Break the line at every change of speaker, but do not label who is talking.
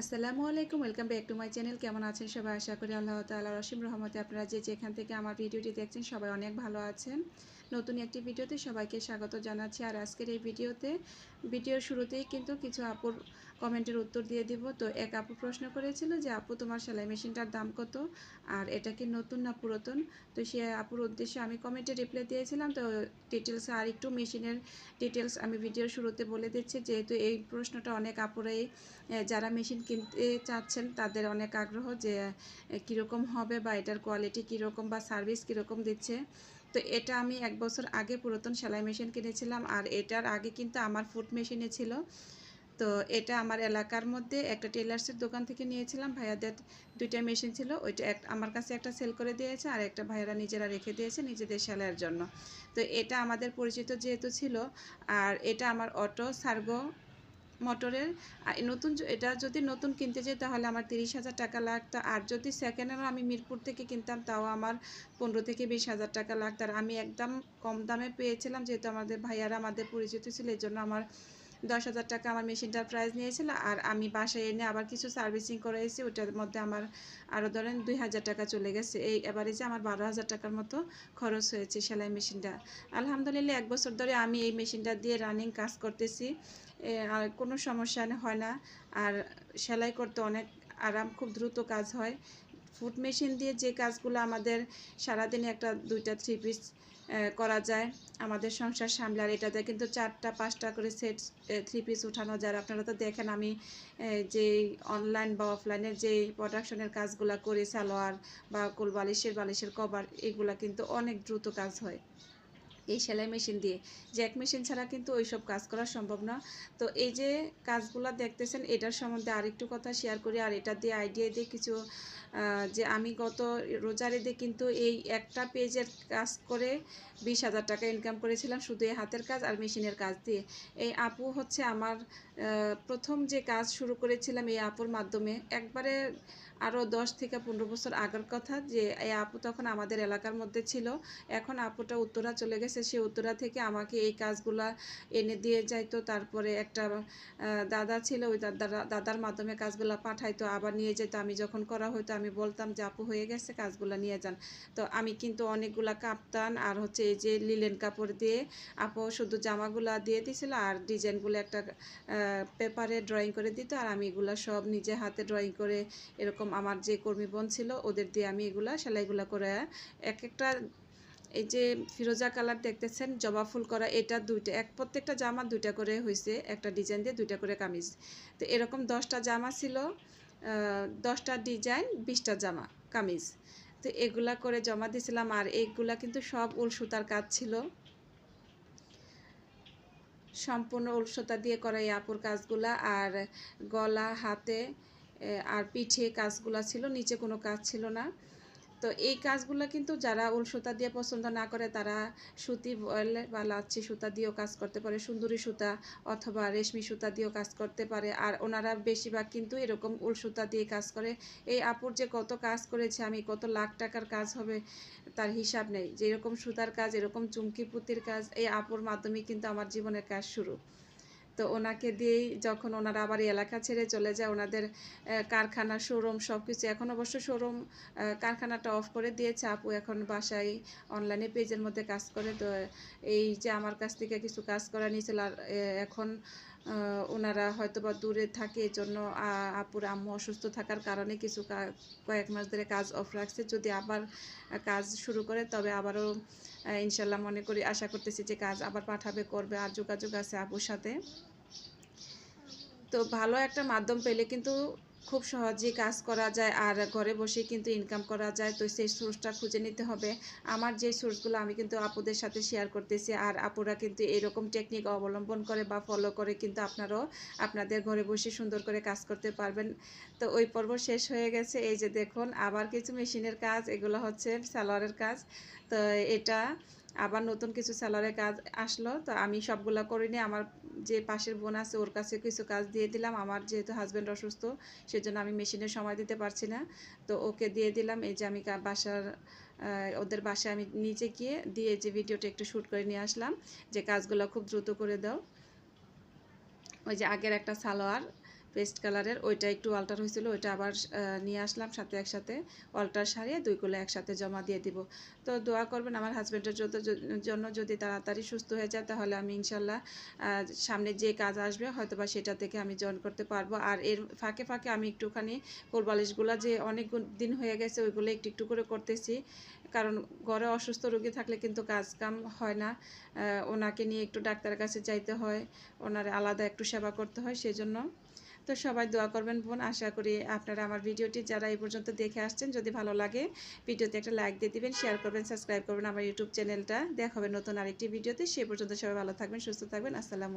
আসসালামু আলাইকুম, welcome back to my channel. কেমন আছেন সবাই? আশা করি আল্লাহ তাল্লাহ রসিম রহমতে আপনারা যে যেখান থেকে আমার ভিডিওটি দেখছেন সবাই অনেক ভালো আছেন। নতুন একটি ভিডিওতে সবাইকে স্বাগত জানাচ্ছি। আর আজকের এই ভিডিওতে, ভিডিওর শুরুতেই কিন্তু কিছু আপুর কমেন্টের উত্তর দিয়ে দিব। তো এক আপু প্রশ্ন করেছিল যে, আপু, তোমার সেলাই মেশিনটার দাম কত? আর এটা কি নতুন না পুরাতন? তো সে আপুর উদ্দেশ্যে আমি কমেন্টে রিপ্লাই দিয়েছিলাম। তো ডিটেলস আর একটু মেশিনের ডিটেলস আমি ভিডিওর শুরুতে বলে দিচ্ছি। যেহেতু এই প্রশ্নটা অনেক আপুরাই যারা মেশিন কিনতে চাচ্ছেন, তাদের অনেক আগ্রহ যে কীরকম হবে বা এটার কোয়ালিটি কীরকম বা সার্ভিস কীরকম দিচ্ছে। তো এটা আমি এক বছর আগে পুরাতন সেলাই মেশিন কিনেছিলাম আর এটার আগে কিন্তু আমার ফুট মেশিনে ছিল। তো এটা আমার এলাকার মধ্যে একটা টেলার্সের দোকান থেকে নিয়েছিলাম। ভাইয়াদের দুইটা মেশিন ছিল, ওইটা এক, আমার কাছে একটা সেল করে দিয়েছে আর একটা ভাইয়ারা নিজেরা রেখে দিয়েছে নিজেদের সেলাইয়ের জন্য। তো এটা আমাদের পরিচিত যেহেতু ছিল, আর এটা আমার অটো, সার্গো মোটরের। নতুন এটা যদি নতুন কিনতে যাই তাহলে আমার তিরিশ হাজার টাকা লাগতো। আর যদি সেকেন্ড হ্যান্ড আমি মিরপুর থেকে কিনতাম তাও আমার পনেরো থেকে বিশ হাজার টাকা লাগতো। আর আমি একদম কম দামে পেয়েছিলাম যেহেতু আমাদের ভাইয়ারা আমাদের পরিচিত ছিল এই জন্য আমার দশ হাজার টাকা আমার মেশিনটার প্রাইস নিয়েছিল আর আমি বাসায় এনে আবার কিছু সার্ভিসিং করে এসেছি ওটার মধ্যে আমার আরও ধরেন দুই হাজার টাকা চলে গেছে। এই এবারে যে আমার বারো হাজার টাকার মতো খরচ হয়েছে সেলাই মেশিনটা আলহামদুলিল্লাহ, এক বছর ধরে আমি এই মেশিনটা দিয়ে রানিং কাজ করতেছি। আর কোনো সমস্যা হয় না। আর সেলাই করতে অনেক আরাম, খুব দ্রুত কাজ হয়। ফুড মেশিন দিয়ে যে কাজগুলো আমাদের সারাদিনে একটা দুইটা থ্রি পিস করা যায়। আমাদের সংসার সামলার এটাতে কিন্তু চারটা, পাঁচটা করে সেট থ্রি পিস উঠানো যায়। আপনারা তো দেখেন আমি যে অনলাইন বা অফলাইনের যে প্রোডাকশনের কাজগুলো করি, সালোয়ার বা কোল বালিশের বালিশের কভার এগুলা কিন্তু অনেক দ্রুত কাজ হয়। এই সেলাই মেশিন দিয়ে। জ্যাক মেশিন ছাড়া কিন্তু ওইসব কাজ করা সম্ভব না। তো এই যে কাজগুলো দেখতেছেন, এটার সম্বন্ধে আরেকটু কথা শেয়ার করি। আর এটা দিয়ে আইডিয়া দিয়ে কিছু যে আমি গত রোজার ঈদে কিন্তু এই একটা পেজের কাজ করে বিশ হাজার টাকা ইনকাম করেছিলাম শুধু এই হাতের কাজ আর মেশিনের কাজ দিয়ে। এই আপু হচ্ছে আমার প্রথম যে কাজ শুরু করেছিলাম এই আপুর মাধ্যমে, একবারে আরও দশ থেকে পনেরো বছর আগের কথা যে, এই আপু তখন আমাদের এলাকার মধ্যে ছিল। এখন আপুটা উত্তরা চলে গেছে। সে উত্তরা থেকে আমাকে এই কাজগুলা এনে দিয়ে যাইতো। তারপরে একটা দাদা ছিল, ওই দাদা, দাদার মাধ্যমে কাজগুলা পাঠাইতো, আবার নিয়ে যেত। আমি যখন করা হতো আমি বলতাম যে, আপু হয়ে গেছে, কাজগুলা নিয়ে যান। তো আমি কিন্তু অনেকগুলা কাপ্তান আর হচ্ছে এই যে লিলেন কাপড় দিয়ে আপু শুধু জামাগুলা দিয়ে দিছিল আর ডিজাইনগুলো একটা পেপারে ড্রয়িং করে দিত। আর আমি এগুলা সব নিজে হাতে ড্রয়িং করে এরকম আমার যে কর্মী বোন ছিল, ওদের দিয়ে আমি এগুলা সেলাইগুলা করে এক একটা এই যে ফিরোজা কালার দেখতেছেন, জবা ফুল করা, এটা দুইটা, এক প্রত্যেকটা জামা দুইটা করে হয়েছে একটা ডিজাইন দিয়ে দুইটা করে কামিজ। তো এরকম দশটা জামা ছিল দশটা ডিজাইন, বিশটা জামা, কামিজ। তো এগুলা করে জমা দিয়েছিলাম আর এইগুলা কিন্তু সব উল সুতার কাজ ছিল। সম্পূর্ণ উল সুতা দিয়ে করা এই আপুর কাজগুলা, আর গলা, হাতে আর পিঠে কাজগুলা ছিল, নিচে কোনো কাজ ছিল না। তো এই কাজগুলো কিন্তু যারা উল সুতা দিয়ে পছন্দ না করে, তারা সুতি বলে বা লাচ্ছি সুতা দিয়েও কাজ করতে পারে, সুন্দরী সুতা অথবা রেশমি সুতা দিয়েও কাজ করতে পারে। আর ওনারা বেশিরভাগ কিন্তু এরকম উল সুতা দিয়ে কাজ করে। এই আপুর যে কত কাজ করেছে, আমি কত লাখ টাকার কাজ হবে তার হিসাব নেই। যেরকম সুতার কাজ, এরকম চুমকি পুতির কাজ, এই আপুর মাধ্যমে কিন্তু আমার জীবনের কাজ শুরু। তো ওনাকে দিয়েই যখন ওনারা আবার এলাকা ছেড়ে চলে যায়, ওনাদের কারখানা, শোরুম সব কিছু এখন অবশ্য শোরুম কারখানাটা অফ করে দিয়েছে আপু। এখন বাসায় অনলাইনে পেজের মধ্যে কাজ করে। তো এই যে আমার কাছ থেকে কিছু কাজ করা নিয়েছিল আর এখন ওনারা হয়তো বা দূরে থাকে, এজন্য আপুর আম্মু অসুস্থ থাকার কারণে কিছু কয়েক মাস ধরে কাজ অফ রাখছে। যদি আবার কাজ শুরু করে, তবে আবারও ইনশাল্লাহ মনে করি, আশা করতেছি যে কাজ আবার পাঠাবে, করবে আর যোগাযোগ আছে আপুর সাথে। তো ভালো একটা মাধ্যম পেলে কিন্তু খুব সহজেই কাজ করা যায় আর ঘরে বসে কিন্তু ইনকাম করা যায়। তো সেই সোর্সটা খুঁজে নিতে হবে। আমার যে সোর্সগুলো আমি কিন্তু আপুদের সাথে শেয়ার করতেছি আর আপুরা কিন্তু এরকম টেকনিক অবলম্বন করে বা ফলো করে কিন্তু আপনারাও আপনাদের ঘরে বসে সুন্দর করে কাজ করতে পারবেন। তো ওই পর্ব শেষ হয়ে গেছে। এই যে দেখুন, আবার কিছু মেশিনের কাজ, এগুলো হচ্ছে সালোয়ারের কাজ। তো এটা আবার নতুন কিছু স্যালারের কাজ আসলো, তো আমি সবগুলো করিনি। আমার যে পাশের বোন আছে, ওর কাছে কিছু কাজ দিয়ে দিলাম। আমার যেহেতু হাজব্যান্ড অসুস্থ, সেজন্য আমি মেশিনে সময় দিতে পারছি না। তো ওকে দিয়ে দিলাম, এই যে আমি বাসার ওদের বাসায় আমি নিচে গিয়ে দিয়ে যে ভিডিওটা একটু শ্যুট করে নিয়ে আসলাম, যে কাজগুলো খুব দ্রুত করে দাও। ওই যে আগের একটা সালোয়ার পেস্ট কালারের, ওইটা একটু অল্টার হয়েছিল, ওইটা আবার নিয়ে আসলাম সাথে একসাথে অল্টার সারিয়ে দুই কোলে একসাথে জমা দিয়ে দিব। তো দোয়া করবেন আমার হাজব্যান্ডের জন্য যদি তাড়াতাড়ি সুস্থ হয়ে যায়, তাহলে আমি ইনশাল্লাহ সামনে যে কাজ আসবে হয়তো বা সেটা থেকে আমি জয়েন করতে পারব। আর এর ফাঁকে ফাঁকে আমি একটুখানি কোলবালিশগুলো যে অনেক দিন হয়ে গেছে, ওইগুলো একটু একটু করে করতেছি। কারণ ঘরে অসুস্থ রোগী থাকলে কিন্তু কাজ কাম হয় না। ওনাকে নিয়ে একটু ডাক্তারের কাছে যাইতে হয়, ওনার আলাদা একটু সেবা করতে হয়, সেজন্য তো সবাই দোয়া করবেন বোন। আশা করি আপনারা আমার ভিডিওটি যারা এই পর্যন্ত দেখে আসছেন, যদি ভালো লাগে ভিডিওতে একটা লাইক দিয়ে দিবেন শেয়ার করবেন সাবস্ক্রাইব করবেন আমার ইউটিউব চ্যানেলটা দেখা হবে নতুন আরেকটি ভিডিওতে। সে পর্যন্ত সবাই ভালো থাকবেন, সুস্থ থাকবেন। আসসালামু